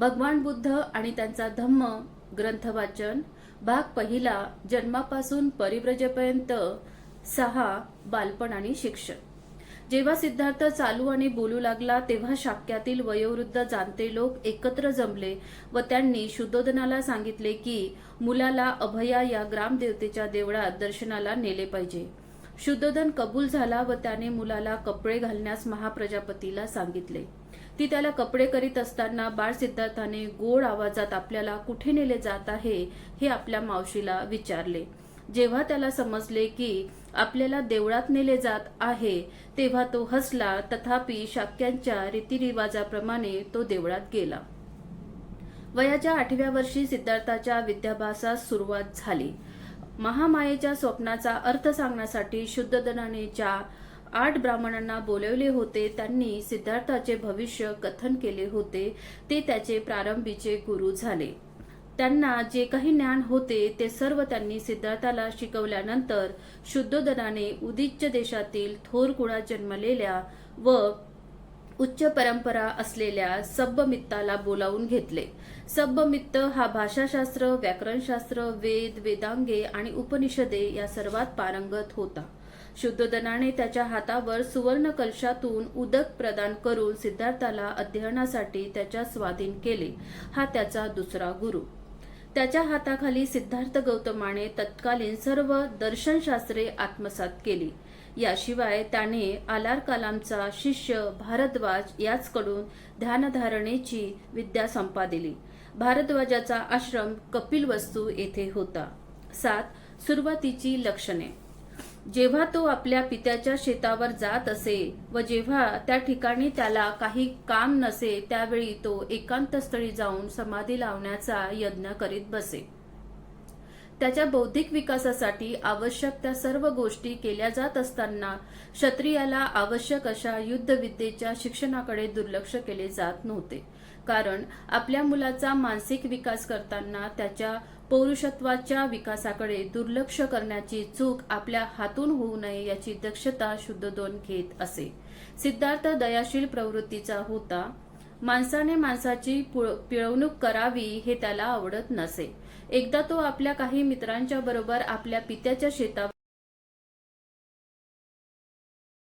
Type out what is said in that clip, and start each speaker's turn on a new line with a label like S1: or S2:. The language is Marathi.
S1: भगवान बुद्ध आणि त्यांचा धम्म ग्रंथ वाचन भाग पहिला जन्मापासून परिव्रजेपर्यंत सहा बालपण आणि शिक्षण. जेव्हा सिद्धार्थ चालू आणि बोलू लागला तेव्हा शाक्यातील वयोवृद्ध जाणते लोक एकत्र जमले व त्यांनी शुद्धोदनाला सांगितले की मुलाला अभया या ग्रामदेवतेच्या देवळात दर्शनाला नेले पाहिजे. शुद्धोधन कबूल झाला व त्याने मुलाला कपडे घालण्यास महाप्रजापतीला सांगितले. ती त्याला कपडे करीत असताना बाळ सिद्धार्थाने गोड आवाजात आपल्याला कुठे नेले जात आहे हे आपल्या मावशीला विचारले. जेव्हा त्याला समजले की आपल्याला देवळात नेले जात आहे तेव्हा तो हसला. तथापि शाक्यांच्या रीतिरिवाजाप्रमाणे तो देवळात गेला. वयाच्या आठव्या वर्षी सिद्धार्थाच्या विद्याभ्यासास सुरुवात झाली. महामायेच्या स्वप्नाचा अर्थ सांगण्यासाठी शुद्धदनाने ज्या आठ ब्राह्मणांना बोलवले होते. त्यांनी सिद्धार्थाचे भविष्य कथन केले होते. ते त्याचे प्रारंभीचे गुरु झाले. त्यांना जे काही ज्ञान होते ते सर्व त्यांनी सिद्धार्थाला शिकवल्यानंतर शुद्धोदनाने उदिच्य देशातील थोर कुळात जन्मलेल्या व उच्च परंपरा असलेल्या सब्बमित्ताला बोलावून घेतले. सब्बमित्त हा भाषाशास्त्र व्याकरणशास्त्र वेद वेदांगे आणि उपनिषदे या सर्वात पारंगत होता. शुद्धोदनाने त्याच्या हातावर सुवर्ण कलशातून उदक प्रदान करून सिद्धार्थाला अध्ययनासाठी त्याच्या स्वाधीन केले. हा त्याचा दुसरा गुरु. त्याच्या हाताखाली सिद्धार्थ गौतमाने तत्कालीन सर्व दर्शनशास्त्रे आत्मसात केली. याशिवाय त्याने आलार कलामचा शिष्य भारद्वाज याचकडून ध्यानधारणेची विद्या संपादिली. भारद्वाजाचा आश्रम कपिलवस्तू येथे होता. सात सुरुवातीची लक्षणे. जेव्हा तो आपल्या पित्याच्या शेतावर जात असे व जेव्हा त्या ठिकाणी त्याला काही काम नसे त्यावेळी तो एकांत स्थळी जाऊन समाधी लावण्याचा यज्ञ करीत बसे. त्याच्या बौद्धिक विकासासाठी आवश्यक त्या सर्व गोष्टी केल्या जात असताना क्षत्रियाला आवश्यक अशा युद्धविद्येच्या शिक्षणाकडे दुर्लक्ष केले जात नव्हते. कारण आपल्या मुलाचा मानसिक विकास करताना त्याच्या पौरुषत्वाच्या विकासाकडे दुर्लक्ष करण्याची चूक आपल्या हातून होऊ नये याची दक्षता शुद्धदोन घेत असे. सिद्धार्थ दयाशील प्रवृत्तीचा होता. माणसाने माणसाची पुळ- पिळवणूक करावी हे त्याला आवडत नसे. एकदा तो आपल्या काही मित्रांच्या बरोबर आपल्या पित्याच्या शेतावर